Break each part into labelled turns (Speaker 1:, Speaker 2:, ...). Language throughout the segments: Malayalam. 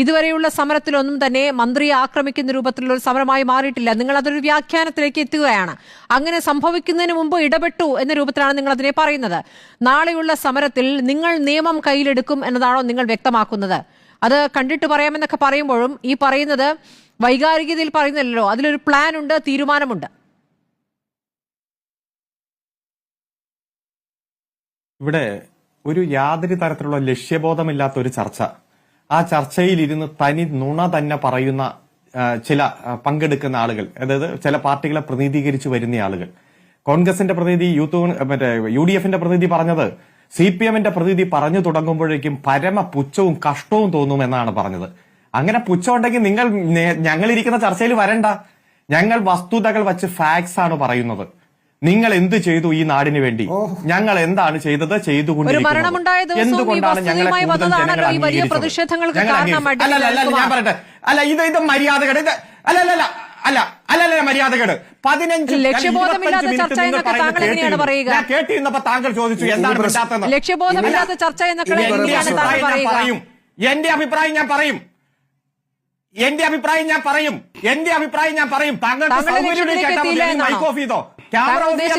Speaker 1: ഇതുവരെയുള്ള സമരത്തിലൊന്നും തന്നെ മന്ത്രിയെ ആക്രമിക്കുന്ന രൂപത്തിലുള്ള ഒരു സമരമായി മാറിയിട്ടില്ല നിങ്ങൾ അതൊരു വ്യാഖ്യാനത്തിലേക്ക് എത്തുകയാണ് അങ്ങനെ സംഭവിക്കുന്നതിന് മുമ്പ് ഇടപെട്ടു എന്ന രൂപത്തിലാണ് നിങ്ങൾ അതിനെ പറയുന്നത് നാളെയുള്ള സമരത്തിൽ നിങ്ങൾ നിയമം കയ്യിലെടുക്കും എന്നതാണോ നിങ്ങൾ വ്യക്തമാക്കുന്നത് അത് കണ്ടിട്ട് പറയാമെന്നൊക്കെ പറയുമ്പോഴും ഈ പറയുന്നത് വൈകാരികതയിൽ പറയുന്നില്ലല്ലോ അതിലൊരു പ്ലാൻ ഉണ്ട് തീരുമാനമുണ്ട്
Speaker 2: ഇവിടെ ഒരു യാതൊരു തരത്തിലുള്ള ലക്ഷ്യബോധമില്ലാത്ത ഒരു ചർച്ച ആ ചർച്ചയിൽ ഇരുന്ന് തനി നുണ തന്നെ പറയുന്ന ചില പങ്കെടുക്കുന്ന ആളുകൾ അതായത് ചില പാർട്ടികളെ പ്രതിനിധീകരിച്ചു വരുന്ന ആളുകൾ കോൺഗ്രസിന്റെ പ്രതിനിധി യൂത്ത് മറ്റേ യു ഡി എഫിന്റെ പ്രതിനിധി പറഞ്ഞത് സി പി എമ്മിന്റെ പ്രതിനിധി പറഞ്ഞു തുടങ്ങുമ്പോഴേക്കും പരമ പുച്ഛവും കഷ്ടവും തോന്നും എന്നാണ് പറഞ്ഞത് അങ്ങനെ പുച്ഛം ഉണ്ടെങ്കിൽ നിങ്ങൾ ഞങ്ങളിരിക്കുന്ന ചർച്ചയിൽ വരണ്ട ഞങ്ങൾ വസ്തുതകൾ വച്ച് ഫാക്സ് ആണ് പറയുന്നത് നിങ്ങൾ എന്ത് ചെയ്തു ഈ നാടിന് വേണ്ടി ഞങ്ങൾ എന്താണ് ചെയ്തത്
Speaker 1: ചെയ്തുകൊണ്ടിരിക്കുന്നത് എന്തുകൊണ്ടാണ് ഞങ്ങളെ
Speaker 2: ഞാൻ പറയട്ടെ അല്ല ഇത് ഇത് മര്യാദകേട് ഇത് അല്ല അല്ല അല്ല അല്ല അല്ല മര്യാദകേട് പതിനഞ്ച്
Speaker 1: ഞാൻ കേട്ടിരുന്നപ്പോ താങ്കൾ
Speaker 2: ചോദിച്ചു എന്താണ് പറ്റാത്തത്
Speaker 1: ലക്ഷ്യബോധമില്ലാത്ത ചർച്ച
Speaker 2: പറയും എന്റെ അഭിപ്രായം ഞാൻ പറയും എന്റെ അഭിപ്രായം ഞാൻ പറയും എന്റെ അഭിപ്രായം ഞാൻ പറയും
Speaker 1: താങ്കൾ മൈക്ക് ഓഫ്
Speaker 2: ക്യാമറ ഉദ്ദേശ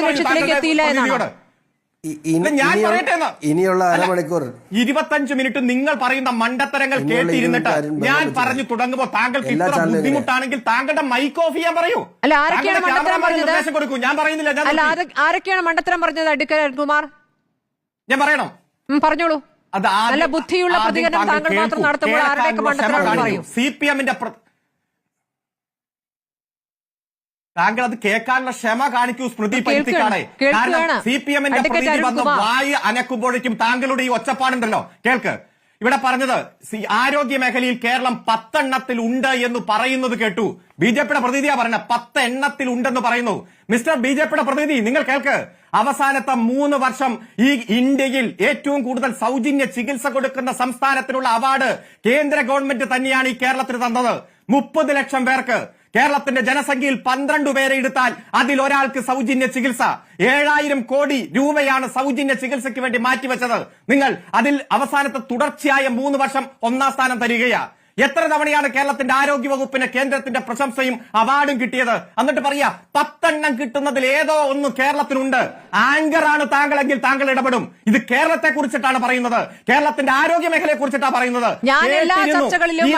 Speaker 2: ഇനിയുള്ള അരമണിക്കൂർ ഇരുപത്തഞ്ച് മിനിറ്റ് നിങ്ങൾ പറയുന്ന മണ്ടത്തരങ്ങൾ കേട്ടിരുന്നിട്ട് ഞാൻ പറഞ്ഞു തുടങ്ങുമ്പോൾ താങ്കൾക്ക് ഇത്ര ബുദ്ധിമുട്ടാണെങ്കിൽ താങ്കളുടെ മൈക്ക് ഓഫ് ചെയ്യാൻ പറയൂ
Speaker 1: അല്ല ആരൊക്കെയാണ് മണ്ടത്തരം പറഞ്ഞത് കൊടുക്കൂ ഞാൻ പറയുന്നില്ല അല്ല ആരൊക്കെയാണ് മണ്ടത്തരം പറഞ്ഞത് അടുക്കൽ കുമാർ ഞാൻ പറയണോ പറഞ്ഞോളൂ അത് നല്ല ബുദ്ധിയുള്ള പ്രതികരണം താങ്കൾ മാത്രം നടത്തുമ്പോൾ ആരുടെയൊക്കെ മണ്ടത്തരം
Speaker 2: സി പി എമ്മിന്റെ താങ്കൾ അത് കേൾക്കാനുള്ള ക്ഷമ കാണിക്കൂ സ്മൃതി പരുത്തിക്കാണ് കാരണം സി പി എമ്മിന്റെ പ്രതിനിധി വന്ന് വായി അനക്കുമ്പോഴേക്കും താങ്കളുടെ ഈ ഒച്ചപ്പാടുണ്ടല്ലോ കേൾക്ക് ഇവിടെ പറഞ്ഞത് ആരോഗ്യ മേഖലയിൽ കേരളം പത്തെണ്ണത്തിൽ ഉണ്ട് എന്ന് പറയുന്നത് കേട്ടു ബി ജെ പിയുടെ പ്രതിനിധിയാ പറഞ്ഞ പത്ത് എണ്ണത്തിൽ ഉണ്ടെന്ന് പറയുന്നു മിസ്റ്റർ ബി ജെ പിയുടെ പ്രതിനിധി നിങ്ങൾ കേൾക്ക് അവസാനത്തെ മൂന്ന് വർഷം ഈ ഇന്ത്യയിൽ ഏറ്റവും കൂടുതൽ സൗജന്യ ചികിത്സ കൊടുക്കുന്ന സംസ്ഥാനത്തിനുള്ള അവാർഡ് കേന്ദ്ര ഗവൺമെന്റ് തന്നെയാണ് ഈ കേരളത്തിന് തന്നത് മുപ്പത് ലക്ഷം പേർക്ക് കേരളത്തിന്റെ ജനസംഖ്യയിൽ പന്ത്രണ്ട് പേരെ എടുത്താൽ അതിൽ ഒരാൾക്ക് സൗജന്യ ചികിത്സ ഏഴായിരം കോടി രൂപയാണ് സൗജന്യ ചികിത്സയ്ക്ക് വേണ്ടി മാറ്റിവെച്ചത് നിങ്ങൾ അതിൽ അവസാനത്തെ തുടർച്ചയായ മൂന്ന് വർഷം ഒന്നാം സ്ഥാനം തരികയാണ് എത്ര തവണയാണ് കേരളത്തിന്റെ ആരോഗ്യ വകുപ്പിന് കേന്ദ്രത്തിന്റെ പ്രശംസയും അവാർഡും കിട്ടിയത് എന്നിട്ട് പറയാ പത്തെണ്ണം കിട്ടുന്നതിൽ ഏതോ ഒന്ന് കേരളത്തിനുണ്ട് ആണ് താങ്കളെങ്കിൽ താങ്കൾ ഇടപെടും ഇത് കേരളത്തെ കുറിച്ചിട്ടാണ് പറയുന്നത് കേരളത്തിന്റെ ആരോഗ്യ മേഖലയെ കുറിച്ചിട്ടാണ് പറയുന്നത്
Speaker 1: ഞാൻ എല്ലാ ചർച്ചകളിലും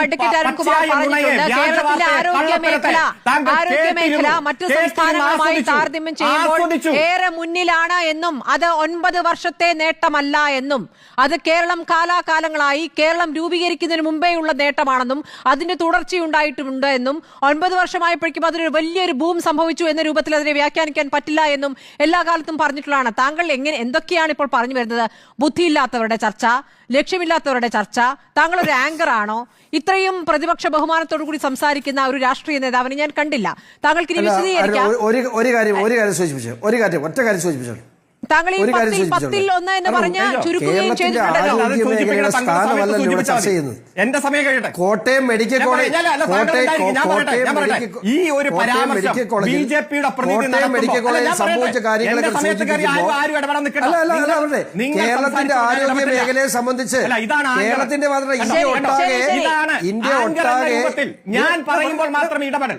Speaker 1: മറ്റു സംസ്ഥാനങ്ങളുമായി താരതമ്യം ചെയ്യുമ്പോൾ ഏറെ മുന്നിലാണ് എന്നും അത് ഒൻപത് വർഷത്തെ നേട്ടമല്ല എന്നും അത് കേരളം കാലാകാലങ്ങളായി കേരളം രൂപീകരിക്കുന്നതിന് മുമ്പേയുള്ള നേട്ടമാണ് തീരുമാനമാണെന്നും അതിന്റെ തുടർച്ചയുണ്ടായിട്ടുണ്ട് എന്നും ഒൻപത് വർഷമായപ്പോഴേക്കും അതിനൊരു വലിയൊരു ബൂം സംഭവിച്ചു എന്ന രൂപത്തിൽ അതിനെ വ്യാഖ്യാനിക്കാൻ പറ്റില്ല എന്നും എല്ലാ കാലത്തും പറഞ്ഞിട്ടുള്ളതാണ് താങ്കൾ എങ്ങനെ എന്തൊക്കെയാണ് ഇപ്പോൾ പറഞ്ഞു വരുന്നത് ബുദ്ധിയില്ലാത്തവരുടെ ചർച്ച ലക്ഷ്യമില്ലാത്തവരുടെ ചർച്ച താങ്കൾ ഒരു ആങ്കർ ആണോ ഇത്രയും പ്രതിപക്ഷ ബഹുമാനത്തോടു കൂടി സംസാരിക്കുന്ന ഒരു രാഷ്ട്രീയ നേതാവിനെ ഞാൻ കണ്ടില്ല താങ്കൾക്ക്
Speaker 2: ഒരു കാര്യം ഒരു കാര്യം സൂചിപ്പിച്ചു ഒരു കാര്യം ഒറ്റ കാര്യം സൂചിപ്പിച്ചു
Speaker 1: താങ്കൾ ഈ പത്തിൽ ഒന്ന് എന്ന് പറഞ്ഞ് ചുരുക്കുകയും
Speaker 2: എന്റെ സമയം കഴിയട്ടെ കോട്ടയം മെഡിക്കൽ കോളേജ് ഈ ഒരു പരാമർശം ബി ജെ പിയുടെ മെഡിക്കൽ കോളേജ് സംഭവിച്ച കേരളത്തിന്റെ ആരോഗ്യ മേഖലയെ സംബന്ധിച്ച് കേരളത്തിന്റെ ഇന്ത്യ ഒട്ടാകെ ഇന്ത്യ ഒട്ടാകെ ഞാൻ പറയുമ്പോൾ മാത്രം ഇടപെടൽ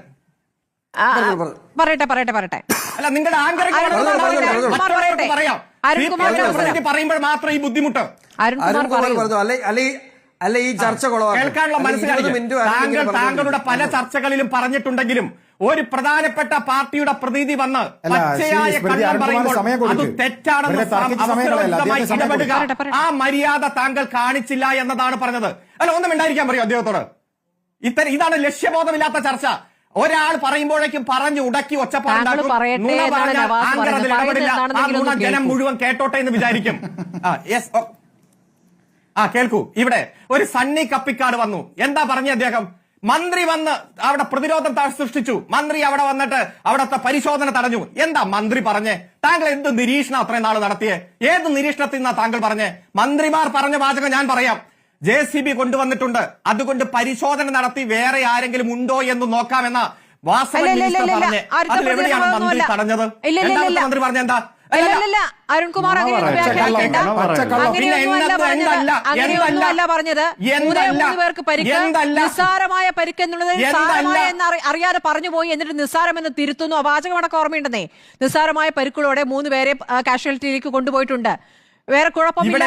Speaker 1: പറയട്ടെ പറയട്ടെ പറയട്ടെ
Speaker 2: അല്ല നിങ്ങളുടെ പറയാം പറയുമ്പോൾ മാത്രം ഈ ബുദ്ധിമുട്ട് അല്ല ഈ താങ്കളുടെ പല ചർച്ചകളിലും പറഞ്ഞിട്ടുണ്ടെങ്കിലും ഒരു പ്രധാനപ്പെട്ട പാർട്ടിയുടെ പ്രതിനിധി വന്ന് പറയുമ്പോൾ അത് തെറ്റാണെന്ന് ആ മര്യാദ താങ്കൾ കാണിച്ചില്ല എന്നതാണ് പറഞ്ഞത് അല്ല ഒന്നും ഉണ്ടായിരിക്കാൻ പറയോ അദ്ദേഹത്തോട് ഇത്തരം ഇതാണ് ലക്ഷ്യബോധമില്ലാത്ത ചർച്ച ഒരാൾ പറയുമ്പോഴേക്കും പറഞ്ഞു ഉടക്കി ഒച്ചപ്പാടുണ്ടാക്കും ജനം മുഴുവൻ കേട്ടോട്ടെ എന്ന് വിചാരിക്കും ആ ആ കേൾക്കൂ ഇവിടെ ഒരു സണ്ണി കപ്പിക്കാട് വന്നു എന്താ പറഞ്ഞ അദ്ദേഹം മന്ത്രി വന്ന് അവിടെ പ്രതിരോധം സൃഷ്ടിച്ചു മന്ത്രി അവിടെ വന്നിട്ട് അവിടത്തെ പരിശോധന തടഞ്ഞു എന്താ മന്ത്രി പറഞ്ഞേ താങ്കൾ എന്ത് നിരീക്ഷണം അത്രയും നാൾ നടത്തിയേ ഏത് നിരീക്ഷണത്തിൽ നിന്നാ താങ്കൾ പറഞ്ഞേ മന്ത്രിമാർ പറഞ്ഞ വാചകം ഞാൻ പറയാം ജെ സി ബി കൊണ്ടുവന്നിട്ടുണ്ട് അതുകൊണ്ട് പരിശോധന നടത്തി വേറെ ആരെങ്കിലും ഉണ്ടോ എന്ന് നോക്കാമെന്ന വാസവൻ മന്ത്രി തടഞ്ഞത് മന്ത്രി പറഞ്ഞ എന്താ
Speaker 1: അരുൺകുമാർ നിസ്സാരമായ പരിക്ക് അറിയാതെ പറഞ്ഞു പോയി എന്നിട്ട് നിസ്സാരം എന്ന് തിരുത്തുന്നു അവാചകമടക്കം ഓർമ്മയുണ്ടെന്നേ നിസ്സാരമായ പരിക്കുകളോടെ മൂന്ന് പേരെ കാഷ്വാലിറ്റിയിലേക്ക് കൊണ്ടുപോയിട്ടുണ്ട് വേറെ കുഴപ്പമില്ല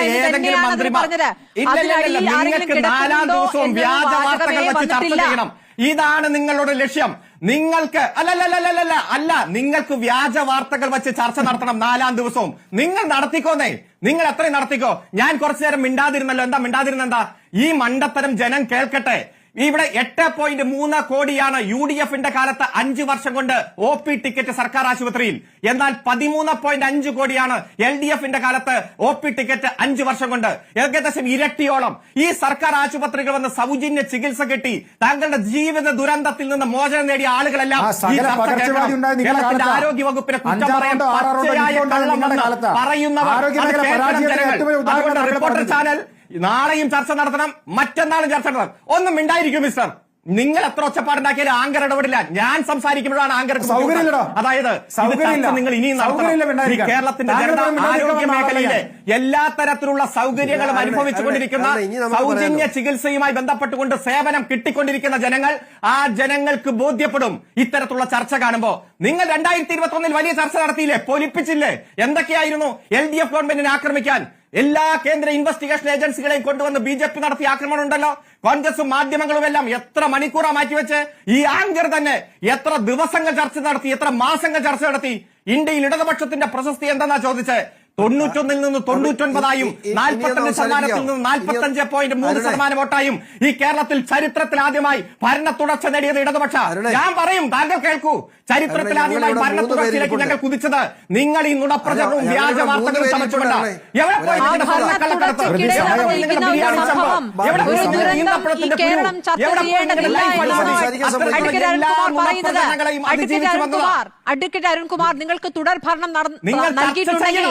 Speaker 2: ഇതാണ് നിങ്ങളുടെ ലക്ഷ്യം നിങ്ങൾക്ക് അല്ലല്ലല്ലല്ല അല്ല നിങ്ങൾക്ക് വ്യാജ വാർത്തകൾ വെച്ച് ചർച്ച നടത്തണം നാലാം ദിവസവും നിങ്ങൾ നടത്തിക്കോന്നേ നിങ്ങൾ എത്രയും നടത്തിക്കോ ഞാൻ കുറച്ചു നേരം മിണ്ടാതിരുന്നല്ലോ എന്താ മിണ്ടാതിരുന്നെന്താ ഈ മണ്ടത്തരം ജനം കേൾക്കട്ടെ ഇവിടെ എട്ട് പോയിന്റ് മൂന്ന് കോടിയാണ് യു ഡി എഫിന്റെ കാലത്ത് അഞ്ചു വർഷം കൊണ്ട് ഒ പി ടിക്കറ്റ് സർക്കാർ ആശുപത്രിയിൽ എന്നാൽ പതിമൂന്ന് പോയിന്റ് അഞ്ച് കോടിയാണ് എൽ ഡി എഫിന്റെ കാലത്ത് ഒ പി ടിക്കറ്റ് അഞ്ചു വർഷം കൊണ്ട് ഏകദേശം ഇരട്ടിയോളം ഈ സർക്കാർ ആശുപത്രികൾ വന്ന് സൗജന്യ ചികിത്സ കിട്ടി താങ്കളുടെ ജീവിത ദുരന്തത്തിൽ നിന്ന് മോചനം നേടിയ ആളുകളെല്ലാം കേരളത്തിന്റെ ആരോഗ്യ വകുപ്പിനെ കുറ്റം പറയാൻ പറയുന്നവർ റിപ്പോർട്ടർ ചാനൽ നാളെയും ചർച്ച നടത്തണം മറ്റന്നാളും ചർച്ച നടത്തണം ഒന്നും മിണ്ടായിരിക്കും മിസ്റ്റർ നിങ്ങൾ എത്ര ഒച്ചപ്പാടുണ്ടാക്കിയാലും ആങ്കർ ഇടപെടില്ല ഞാൻ സംസാരിക്കുമ്പോഴാണ് ആങ്കർ അതായത് നിങ്ങൾ ഇനിയും കേരളത്തിന്റെ ആരോഗ്യ മേഖലയിലെ എല്ലാ തരത്തിലുള്ള സൗകര്യങ്ങളും അനുഭവിച്ചുകൊണ്ടിരിക്കുന്ന സൗജന്യ ചികിത്സയുമായി ബന്ധപ്പെട്ടുകൊണ്ട് സേവനം കിട്ടിക്കൊണ്ടിരിക്കുന്ന ജനങ്ങൾ ആ ജനങ്ങൾക്ക് ബോധ്യപ്പെടും ഇത്തരത്തിലുള്ള ചർച്ച കാണുമ്പോ നിങ്ങൾ രണ്ടായിരത്തി ഇരുപത്തി ഒന്നിൽ വലിയ ചർച്ച നടത്തിയില്ലേ പൊലിപ്പിച്ചില്ലേ എന്തൊക്കെയായിരുന്നു എൽ ഡി എഫ് ഗവൺമെന്റിനെ ആക്രമിക്കാൻ എല്ലാ കേന്ദ്ര ഇൻവെസ്റ്റിഗേഷൻ ഏജൻസികളെയും കൊണ്ടുവന്ന് ബി ജെ പി നടത്തിയ ആക്രമണം ഉണ്ടല്ലോ കോൺഗ്രസും മാധ്യമങ്ങളും എല്ലാം എത്ര മണിക്കൂറാ മാറ്റിവെച്ച് ഈ ആങ്കർ തന്നെ എത്ര ദിവസങ്ങൾ ചർച്ച നടത്തി എത്ര മാസങ്ങൾ ചർച്ച നടത്തി ഇന്ത്യയിൽ ഇടതുപക്ഷത്തിന്റെ പ്രശസ്തി എന്തെന്നാ ചോദിച്ച് തൊണ്ണൂറ്റൊന്നിൽ നിന്ന് തൊണ്ണൂറ്റൊൻപതായും നാൽപ്പത്തഞ്ച് ശതമാനത്തിൽ നിന്ന് നാൽപ്പത്തി അഞ്ച് പോയിന്റ് മൂന്ന് ശതമാനം വോട്ടായും ഈ കേരളത്തിൽ ചരിത്രത്തിൽ ആദ്യമായി ഭരണ തുടർച്ച നേടിയത് ഇടതുപക്ഷ ഞാൻ പറയും താങ്കൾ കേൾക്കൂ ചരിത്രത്തിൽ ആദ്യമായി ഭരണ തുടർച്ചയിലേക്ക് ഞങ്ങൾ കുതിച്ചത് നിങ്ങൾ ഈ നുണപ്രചരണവും വ്യാജ വാർത്തകളും ചമച്ചുകൊണ്ട് എവിടെ പോയി
Speaker 1: അരുൺകുമാർ നിങ്ങൾക്ക് തുടർ ഭരണം
Speaker 2: നൽകിയിട്ടുണ്ടെങ്കിൽ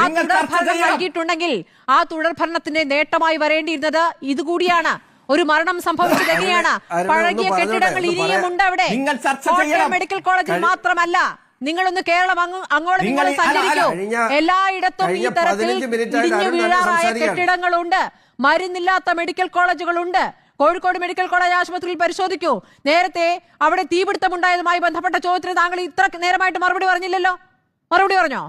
Speaker 1: ആ തുടർഭരണം നൽകിയിട്ടുണ്ടെങ്കിൽ ആ തുടർഭരണത്തിന്റെ നേട്ടമായി വരേണ്ടിയിരുന്നത് ഇതുകൂടിയാണ് ഒരു മരണം സംഭവിച്ചത് എങ്ങനെയാണ് പഴകിയ കെട്ടിടങ്ങൾ ഉണ്ട് അവിടെ മെഡിക്കൽ കോളേജിൽ മാത്രമല്ല നിങ്ങളൊന്ന് കേരളം അങ്ങോട്ട് നിങ്ങൾ സഞ്ചരിക്കൂ എല്ലായിടത്തും ഈ തരത്തിൽ ഇടിഞ്ഞു വീഴാറായ കെട്ടിടങ്ങളുണ്ട് മരുന്നില്ലാത്ത മെഡിക്കൽ കോളേജുകളുണ്ട് കോഴിക്കോട് മെഡിക്കൽ കോളേജ് ആശുപത്രിയിൽ പരിശോധിക്കൂ നേരത്തെ അവിടെ തീപിടുത്തമുണ്ടായതുമായി ബന്ധപ്പെട്ട ചോദ്യത്തിന് താങ്കൾ ഇത്ര നേരമായിട്ട് മറുപടി പറഞ്ഞില്ലല്ലോ മറുപടി പറഞ്ഞോ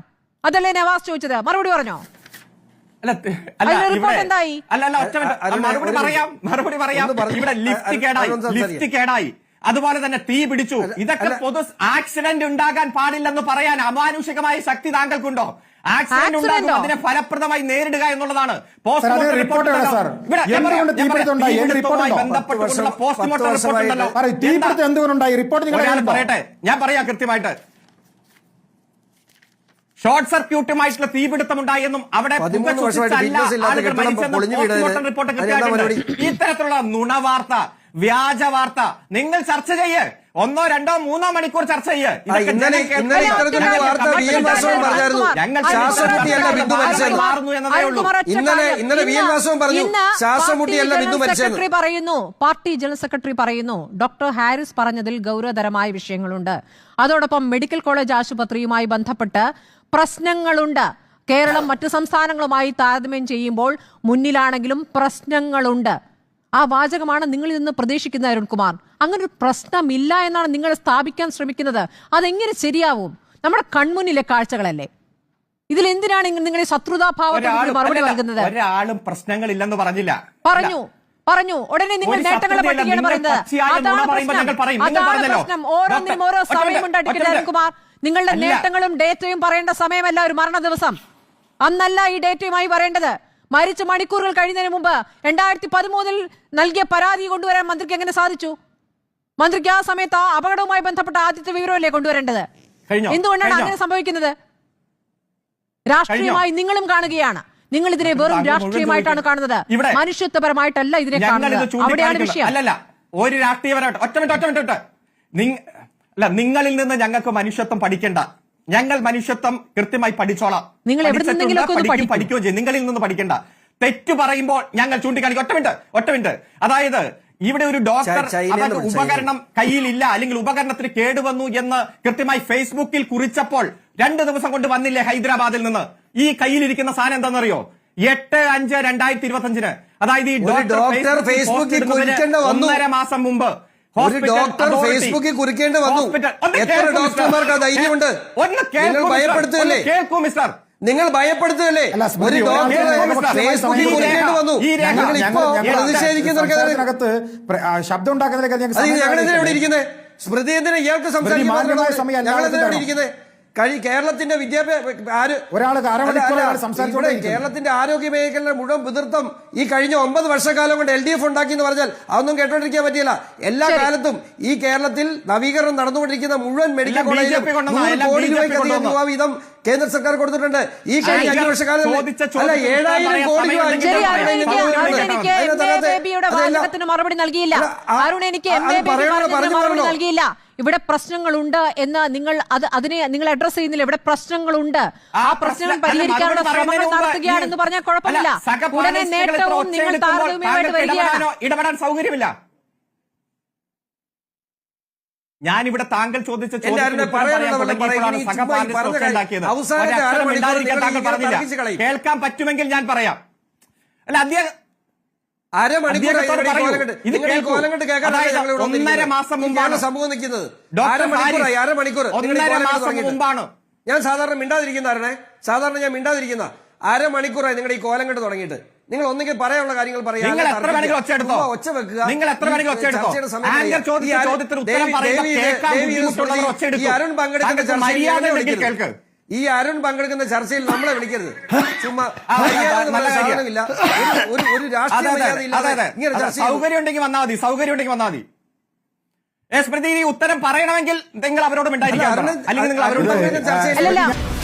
Speaker 1: അതല്ലേ നവാസ് ചോദിച്ചത് മറുപടി പറഞ്ഞോ
Speaker 2: മറുപടി പറയാം മറുപടി പറയാം ഇവിടെ ലിഫ്റ്റ് കേടായി ലിഫ്റ്റ് കേടായി അതുപോലെ തന്നെ തീ പിടിച്ചു ഇതൊക്കെ പൊതു ആക്സിഡന്റ് ഉണ്ടാകാൻ പാടില്ലെന്ന് പറയാൻ അമാനുഷികമായ ശക്തി താങ്കൾക്കുണ്ടോ ആക്സിഡന്റ് ഉണ്ടാകും അതിനെ ഫലപ്രദമായി നേരിടുക എന്നുള്ളതാണ് പോസ്റ്റ്മോർട്ടം റിപ്പോർട്ട് പോസ്റ്റ്മോർട്ടം റിപ്പോർട്ട് പറയട്ടെ ഞാൻ പറയാം കൃത്യമായിട്ട് ഷോർട്ട് സർക്യൂട്ടുമായിട്ടുള്ള തീപിടുത്തമുണ്ടായെന്നും അവിടെ റിപ്പോർട്ട് ഇത്തരത്തിലുള്ള നുണവാർത്ത വ്യാജ വാർത്ത നിങ്ങൾ ചർച്ച ചെയ്യേ ഒന്നോ രണ്ടോ മൂന്നോ മണിക്കൂർ ചർച്ച
Speaker 1: സെക്രട്ടറി പറയുന്നു പാർട്ടി ജനറൽ സെക്രട്ടറി പറയുന്നു ഡോക്ടർ ഹാരിസ് പറഞ്ഞതിൽ ഗൗരവതരമായ വിഷയങ്ങളുണ്ട് അതോടൊപ്പം മെഡിക്കൽ കോളേജ് ആശുപത്രിയുമായി ബന്ധപ്പെട്ട് പ്രശ്നങ്ങളുണ്ട് കേരളം മറ്റു സംസ്ഥാനങ്ങളുമായി താരതമ്യം ചെയ്യുമ്പോൾ മുന്നിലാണെങ്കിലും പ്രശ്നങ്ങളുണ്ട് ആ വാചകമാണ് നിങ്ങളിൽ നിന്ന് പ്രതീക്ഷിക്കുന്ന അരുൺകുമാർ അങ്ങനെ ഒരു പ്രശ്നമില്ല എന്നാണ് നിങ്ങൾ സ്ഥാപിക്കാൻ ശ്രമിക്കുന്നത് അതെങ്ങനെ ശരിയാവും നമ്മുടെ കൺമുന്നിലെ കാഴ്ചകളല്ലേ ഇതിൽ എന്തിനാണ് നിങ്ങളുടെ ശത്രുതാഭാവത്തിന് മറുപടി നൽകുന്നത്
Speaker 2: ഒരാളും പ്രശ്നങ്ങളില്ലെന്ന് പറഞ്ഞില്ല
Speaker 1: പറഞ്ഞു പറഞ്ഞു ഉടനെ നിങ്ങൾ നേട്ടങ്ങളെ പറ്റിയാണ് പറയുന്നത്
Speaker 2: അതാണ് പ്രശ്നം
Speaker 1: അതാണ് പ്രശ്നം ഓരോന്നിനും ഓരോ സമയമുണ്ട് അടിക്കട്ടെ അരുൺകുമാർ നിങ്ങളുടെ നേട്ടങ്ങളും ഡേറ്റയും പറയേണ്ട സമയമല്ല ഒരു മരണ ദിവസം അന്നല്ല ഈ ഡേറ്റയുമായി പറയേണ്ടത് മരിച്ച മണിക്കൂറുകൾ കഴിയുന്നതിന് മുമ്പ് രണ്ടായിരത്തി പതിമൂന്നിൽ നൽകിയ പരാതി കൊണ്ടുവരാൻ മന്ത്രിക്ക് എങ്ങനെ സാധിച്ചു മന്ത്രിക്ക് ആ സമയത്ത് ആ അപകടവുമായി ബന്ധപ്പെട്ട ആദ്യത്തെ വിവരമല്ലേ കൊണ്ടുവരേണ്ടത് എന്തുകൊണ്ടാണ് അങ്ങനെ സംഭവിക്കുന്നത് രാഷ്ട്രീയമായി നിങ്ങളും കാണുകയാണ് നിങ്ങൾ ഇതിനെ വെറും രാഷ്ട്രീയമായിട്ടാണ് കാണുന്നത് മനുഷ്യത്വപരമായിട്ടല്ല ഇതിനെ
Speaker 2: അവിടെയാണ് വിഷയം അല്ലല്ല ഒരു നിങ്ങളിൽ നിന്ന് ഞങ്ങൾക്ക് മനുഷ്യത്വം പഠിക്കേണ്ട ഞങ്ങൾ മനുഷ്യത്വം കൃത്യമായി പഠിച്ചോളാം നിങ്ങൾ പഠിക്കുകയോ ചെയ്യും നിങ്ങളിൽ നിന്ന് പഠിക്കണ്ട തെറ്റ് പറയുമ്പോൾ ഞങ്ങൾ ചൂണ്ടിക്കാണിക്കും ഒറ്റ മിനിറ്റ് ഒറ്റ മിനിറ്റ് അതായത് ഇവിടെ ഒരു ഡോക്ടർ ഉപകരണം ഉപകരണം കയ്യിലില്ല അല്ലെങ്കിൽ ഉപകരണത്തിന് കേടുവന്നു എന്ന് കൃത്യമായി ഫേസ്ബുക്കിൽ കുറിച്ചപ്പോൾ രണ്ട് ദിവസം കൊണ്ട് വന്നില്ലേ ഹൈദരാബാദിൽ നിന്ന് ഈ കയ്യിലിരിക്കുന്ന സാധനം എന്താണെന്നറിയോ എട്ട് അഞ്ച് രണ്ടായിരത്തി ഇരുപത്തി അഞ്ചിന് അതായത് ഈ ഡോക്ടർ ഫേസ്ബുക്കിൽ ഒന്നര മാസം മുമ്പ് ഒരു ഡോക്ടർ ഫേസ്ബുക്കിൽ കുറിക്കേണ്ടി വന്നു എത്ര ഡോക്ടർമാർക്ക് ആ ധൈര്യമുണ്ട് നിങ്ങൾ ഭയപ്പെടുത്തല്ലേ കേൾക്കൂ മിസ്റ്റർ നിങ്ങൾ ഭയപ്പെടുത്തല്ലേ ഒരു ഫേസ്ബുക്കിൽ കുറിക്കേണ്ടി വന്നു ഞങ്ങൾ ഇപ്പോ പ്രതിഷേധിക്കുന്നവർക്കകത്ത് ശബ്ദം ഉണ്ടാക്കുന്നതിനൊക്കെ ഞങ്ങൾ ഇവിടെ ഇരിക്കുന്നത് സ്മൃതി എന്തിനാ ഇയാൾക്ക് സംസാരിക്കാൻ ഞങ്ങൾ ഇവിടെ ഇരിക്കുന്നത് കഴിഞ്ഞ കേരളത്തിന്റെ വിദ്യാഭ്യാസ കേരളത്തിന്റെ ആരോഗ്യ മേഖലയുടെ മുഴുവൻ പിതൃത്വം ഈ കഴിഞ്ഞ ഒമ്പത് വർഷക്കാലം കൊണ്ട് എൽ ഡി എഫ് ഉണ്ടാക്കി എന്ന് പറഞ്ഞാൽ അതൊന്നും കേട്ടോണ്ടിരിക്കാൻ പറ്റിയില്ല എല്ലാ കാലത്തും ഈ കേരളത്തിൽ നവീകരണം നടന്നുകൊണ്ടിരിക്കുന്ന മുഴുവൻ മെഡിക്കൽ കോളേജിലും കോടി രൂപയ്ക്കധികം രൂപ വീതം കേന്ദ്ര സർക്കാർ കൊടുത്തിട്ടുണ്ട് ഈ കഴിഞ്ഞ അഞ്ചു വർഷക്കാലം അല്ല ഏഴായിരം കോടി
Speaker 1: വാചകത്തിന് മറുപടി നൽകിയില്ല അരുൺ എനിക്ക് മറുപടി നൽകിയില്ല ഇവിടെ പ്രശ്നങ്ങളുണ്ട് എന്ന് നിങ്ങൾ അത് അതിനെ നിങ്ങൾ അഡ്രസ് ചെയ്യുന്നില്ല ഇവിടെ പ്രശ്നങ്ങളുണ്ട് ആ പ്രശ്നം പരിഹരിക്കാനുള്ള ശ്രമങ്ങൾ നടത്തുകയാണെന്ന് പറഞ്ഞാൽ കുഴപ്പമില്ല ഉടനെ നേട്ടവും നിങ്ങൾ താരതമ്യമായിട്ട് വരികയാണ്
Speaker 2: ഇടപെടാൻ സൗകര്യമില്ല ഞാനിവിടെ താങ്കൾ ചോദിച്ച കേൾക്കാൻ പറ്റുമെങ്കിൽ ഞാൻ പറയാം അല്ല അദ്ദേഹം ഒന്നര മാസം മുമ്പാണ് സംഭവം നിൽക്കുന്നത് ഒന്നര മാസം മുമ്പാണ് ഞാൻ സാധാരണ മിണ്ടാതിരിക്കുന്ന മിണ്ടാതിരിക്കുന്നതാരണേ സാധാരണ ഞാൻ മിണ്ടാതിരിക്കുന്ന അരമണിക്കൂറായി നിങ്ങളുടെ ഈ കോലം കെട്ട് തുടങ്ങിയിട്ട് നിങ്ങൾ ഒന്നെങ്കിൽ പറയാനുള്ള കാര്യങ്ങൾ പറയാം നിങ്ങൾ എത്ര വേണമെങ്കിലും ഒച്ചെടുത്തോ ഒച്ച വെക്കുക നിങ്ങൾ എത്ര വേണമെങ്കിലും ഒച്ചെടുത്തോ ആങ്കർ ചോദിച്ച ഉത്തരം കേൾക്കാൻ ഈ അരുൺ പങ്കെടുക്കുന്ന ചർച്ചയിൽ നമ്മളെ വിളിക്കരുത് ചുമ്മാ ഒരു ഒരു രാഷ്ട്രീയ ഉണ്ടെങ്കിൽ വന്നാൽ മതി സൗകര്യം ഉണ്ടെങ്കിൽ വന്നാൽ മതി സ്മൃതി ഉത്തരം പറയണമെങ്കിൽ നിങ്ങൾ അവരോട് മിണ്ടായിരിക്കാം അല്ലെങ്കിൽ നിങ്ങൾ അവരോട് ചർച്ചയിൽ